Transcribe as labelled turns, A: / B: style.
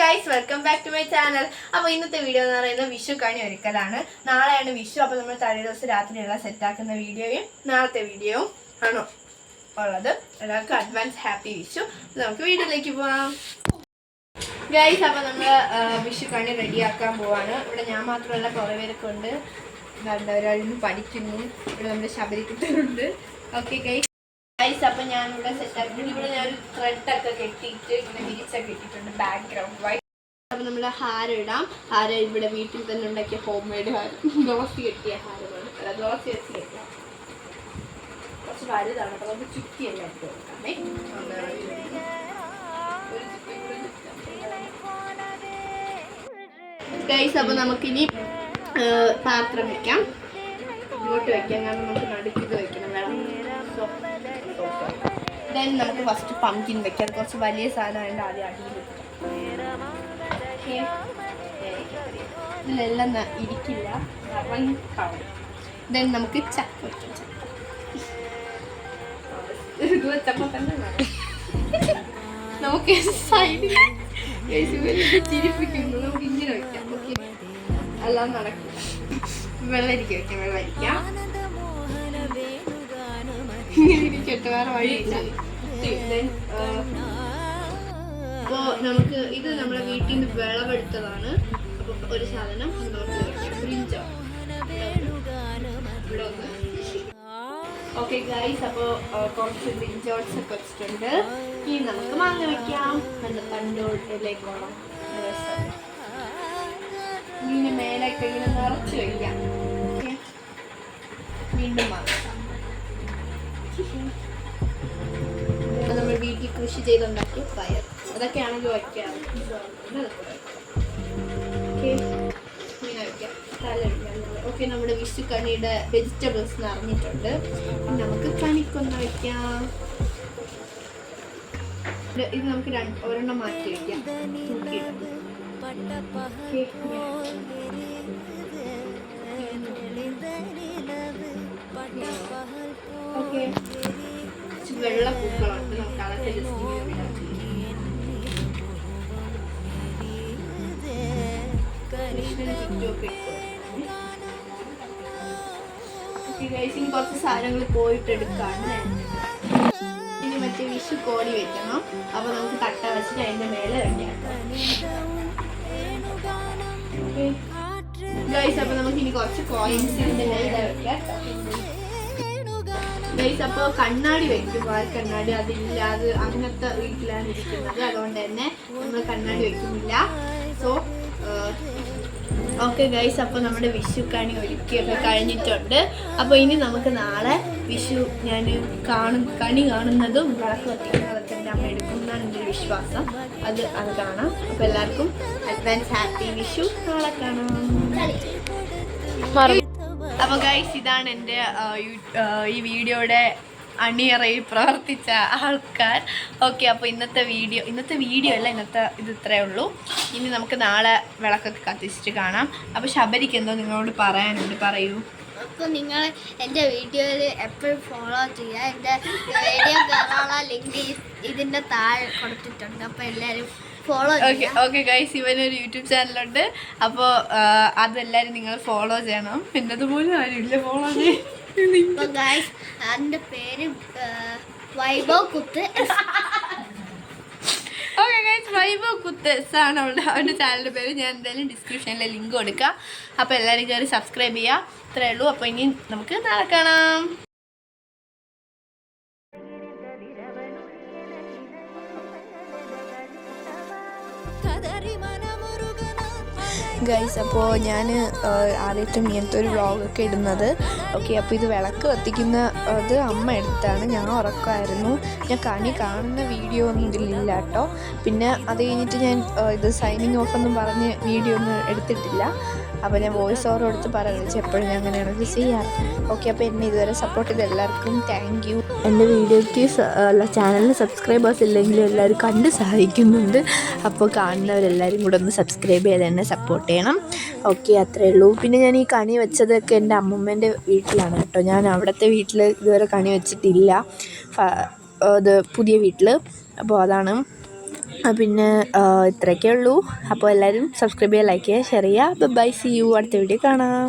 A: Guys welcome back to my channel അപ്പോൾ ഇന്നത്തെ video എന്ന് പറയുന്നത് വിഷു കണി ഒരുക്കലാണ്. നാളെയാണ് വിഷു അപ്പോൾ നമ്മൾ തലേ ദിവസം രാത്രിയുള്ള സെറ്റാക്കുന്ന വീഡിയോയും നാളത്തെ വീഡിയോയും ആണോ ഉള്ളത്. എല്ലാവർക്കും അഡ്വാൻസ് ഹാപ്പി വിഷു. നമുക്ക് വീഡിയോയിലേക്ക് പോവാം. ഗൈസ് അപ്പോൾ നമ്മൾ വിഷു കണി റെഡിയാക്കാൻ പോവാണ്. ഇവിടെ ഞാൻ മാത്രമല്ല കുറേ പേരൊക്കെ ഉണ്ട്. നിന്ന് പഠിക്കുന്നു. ഇവിടെ നമ്മുടെ ശബരിക്കുന്നുണ്ട് ഓക്കെ ഗൈസ് ഗൈസ് അപ്പൊ ഞാനിവിടെ സെറ്റാക്കി ഇവിടെ ഞാൻ ത്രെഡൊക്കെ കെട്ടിയിട്ട് നമ്മൾ ഹാരം ഇടാം ഹാരം ഇവിടെ വീട്ടിൽ തന്നെ ഉണ്ടാക്കിയ ഹോം മെയ്ഡ് ഹാരം. ദോശ കെട്ടിയ ഹാരമാണ് അല്ല ദോശ വെച്ച് കെട്ടിയ. കുറച്ച് വലുതാണ്. അപ്പൊ നമുക്ക് ചുറ്റിയല്ല ഇട്ട് കൊടുക്കാമേ. നമുക്കിനി പാത്രം വെക്കാം. ഇങ്ങോട്ട് വെക്കാം. കാരണം നമുക്ക് നടുക്കിത് വെക്കണം. വേണം. ദെൻ നമുക്ക് ഫസ്റ്റ് പമ്പിൻ വെക്കാം. കുറച്ച് വലിയ സാധനം അതിന്റെ ആദ്യം അടിയിൽ വെക്കാം. Okay. ഇതിലെല്ലാം ഇരിക്കില്ല. ദെൻ നമുക്ക് ചക്ക വെക്കാം ചക്ക. ഇത് വെച്ചപ്പോൾ തന്നെ. നമുക്ക് സൈഡിൽ ചിരിപ്പിക്കുന്നു. നമുക്ക് ഇങ്ങനെ വെക്കാം ഓക്കെ എല്ലാം നടക്കില്ല. വെള്ളരിക്ക വയ്ക്കാം വെള്ളരിക്കാം. ഇങ്ങനെ ഇരിക്കട്ടെ വേറെ വഴിയില്ല. Then, ആ, അപ്പോ നമുക്ക് ഇത് നമ്മുടെ വീട്ടിൽ നിന്ന് വിളവെടുത്തതാണ്. അപ്പൊ ഒരു സാധനം ഓക്കെ ഗൈസ് അപ്പോൾ കുറച്ച് ബ്രിഞ്ചോട്സ് ഒക്കെ വെച്ചിട്ടുണ്ട്. ഇനി നമുക്ക് മാങ്ങ വെക്കാം. നല്ല ഇലേക്കോളം ഇങ്ങനെ മേലൊക്കെ ഇങ്ങനെ നിറച്ച് വെക്കാം. വീണ്ടും മാങ്ങ കൃഷി ചെയ്തുണ്ടാക്കിയ പയർ. അതൊക്കെയാണെങ്കിൽ വയ്ക്കാം. ഓക്കെ. നമ്മുടെ വിഷു കണിയുടെ വെജിറ്റബിൾസ് നിറഞ്ഞിട്ടുണ്ട് നമുക്ക് കണിക്കൊന്ന് വയ്ക്കാം. ഇത് നമുക്ക് രണ്ട് ഒരെണ്ണം മാറ്റി വയ്ക്കാം. ഓക്കെ. വെള്ള പൂക്കളുണ്ട് ഇങ്ങനെ വിടാം കൃഷ്ണന് ചുറ്റുമൊക്കെ ഓക്കെ ഗൈസ് ഇനി കുറച്ച് സാധനങ്ങൾ പോയിട്ട് എടുക്കാണ് ഇനി മറ്റേ വിഷു കോടി വെക്കണം. അപ്പൊ നമുക്ക് കട്ട വെച്ചിട്ട് അതിന്റെ മേലെ റെഡിയാക്കാം. ഗൈസ് അപ്പൊ നമുക്ക് ഇനി കുറച്ച് കോയിൻസ് ഇതിന്റെ മേലെ വെക്കാം ഗൈസ് അപ്പൊ കണ്ണാടി വെക്കും. വാൽ കണ്ണാടി അതില്ലാതെ അങ്ങനത്തെ വീട്ടിലാണ് ഇരിക്കുന്നത്. അതുകൊണ്ട് തന്നെ നമ്മൾ കണ്ണാടി വെക്കുന്നില്ല. സോ ഓക്കെ ഗൈസ് അപ്പോൾ നമ്മുടെ വിഷു കണി ഒരുക്കിയൊക്കെ കഴിഞ്ഞിട്ടുണ്ട്. അപ്പോൾ ഇനി നമുക്ക് നാളെ വിഷു ഞാൻ കാണും കണി കാണുന്നതും വിളക്ക് കത്തിക്കുന്നതൊക്കെ എന്റെ അമ്മ എടുക്കുന്നതാണ് എന്റെ വിശ്വാസം. അത് അത് കാണാം. അപ്പോൾ എല്ലാവർക്കും അഡ്വാൻസ് ഹാപ്പി വിഷു. നാളെ കാണാം. അപ്പോൾ ഗൈസ് ഇതാണ് എന്റെ ഈ വീഡിയോയുടെ അണിയറയിൽ പ്രവർത്തിച്ച ആൾക്കാർ. ഓക്കെ അപ്പോൾ ഇന്നത്തെ വീഡിയോ ഇന്നത്തെ വീഡിയോ അല്ല ഇന്നത്തെ ഇത് ഇത്രയേ ഉള്ളൂ. ഇനി നമുക്ക് നാളെ വിളക്കൊക്കെ കത്തിച്ചിട്ട് കാണാം. അപ്പോൾ ശബരിക്ക് എന്തോ നിങ്ങളോട് പറയാനുണ്ട് പറയൂ.
B: അപ്പോൾ നിങ്ങൾ എന്റെ വീഡിയോയിൽ എപ്പോഴും ഫോളോ ചെയ്യുക. എന്റെ വീഡിയോ കാണാനുള്ള ലിങ്ക് ഇതിന്റെ താഴെ കൊടുത്തിട്ടുണ്ട്. അപ്പോൾ എല്ലാവരും ഫോളോ
A: ഓക്കെ ഓക്കെ ഗൈസ് ഒരു യൂട്യൂബ് ചാനലുണ്ട് അപ്പോൾ അതെല്ലാവരും നിങ്ങൾ ഫോളോ ചെയ്യണം. പിന്നതുപോലും ആരുമില്ല ഫോളോ ചെയ്യും
B: ഗായ്സ് എന്റെ പേര് വൈബോ വൈഭവ് കുത്ത്
A: ഓക്കെ ഗൈസ് വൈഭവ് കുത്തസ് ആണ് അവളുടെ അവന്റെ ചാനലിന്റെ പേര്. ഞാൻ എന്തായാലും ഡിസ്ക്രിപ്ഷനിൽ ലിങ്ക് കൊടുക്കാം. അപ്പോൾ എല്ലാവരും കയറി സബ്സ്ക്രൈബ് ചെയ്യുക അത്രേ ഉള്ളൂ. അപ്പോൾ ഇനി നമുക്ക് നടക്കണം കാണാം. ഗൈസ് അപ്പോൾ ഞാൻ ആദ്യമായിട്ടും ഇങ്ങനത്തെ ഒരു വ്ളോഗൊക്കെ ഇടുന്നത്. ഓക്കെ അപ്പോൾ ഇത് വിളക്ക് കത്തിക്കുന്ന അത് അമ്മ എടുത്താണ്. ഞാൻ ഉറക്കമായിരുന്നു ഞാൻ കണി കാണുന്ന വീഡിയോ ഒന്നും ഇതിലില്ല കേട്ടോ. പിന്നെ അത് കഴിഞ്ഞിട്ട് ഞാൻ ഇത് സൈനിങ് ഓഫ് എന്നും പറഞ്ഞ് വീഡിയോ ഒന്നും എടുത്തിട്ടില്ല. അപ്പോൾ ഞാൻ വോയിസ് ഓവർ എടുത്ത് പറഞ്ഞു എപ്പോഴും ഞാൻ അങ്ങനെയാണ് ചെയ്യാറ്. ഓക്കെ അപ്പോൾ എന്നെ ഇതുവരെ സപ്പോർട്ട് ചെയ്ത് എല്ലാവർക്കും താങ്ക് യു എന്റെ വീഡിയോയ്ക്ക് ചാനലിന് സബ്സ്ക്രൈബേഴ്സ് ഇല്ലെങ്കിലും എല്ലാവരും കണ്ട് സഹായിക്കുന്നുണ്ട്. അപ്പോൾ കാണുന്നവരെല്ലാവരും കൂടെ ഒന്ന് സബ്സ്ക്രൈബ് ചെയ്ത് എന്നെ സപ്പോർട്ട് ചെയ്യണം ഓക്കെ അത്രേ ഉള്ളൂ. പിന്നെ ഞാൻ ഈ കണി വെച്ചതൊക്കെ എന്റെ അമ്മമ്മേന്റെ വീട്ടിലാണ് കേട്ടോ. ഞാൻ അവിടുത്തെ വീട്ടിൽ ഇതുവരെ കണി വെച്ചിട്ടില്ല. അത് പുതിയ വീട്ടിൽ. അപ്പോൾ അതാണ്. പിന്നെ ഇത്രയൊക്കെ ഉള്ളൂ. അപ്പോൾ എല്ലാവരും സബ്സ്ക്രൈബ് ചെയ്യുക ലൈക്ക് ചെയ്യുക ഷെയർ ചെയ്യുക. ബൈ സി യു അടുത്ത വീഡിയോ കാണാം.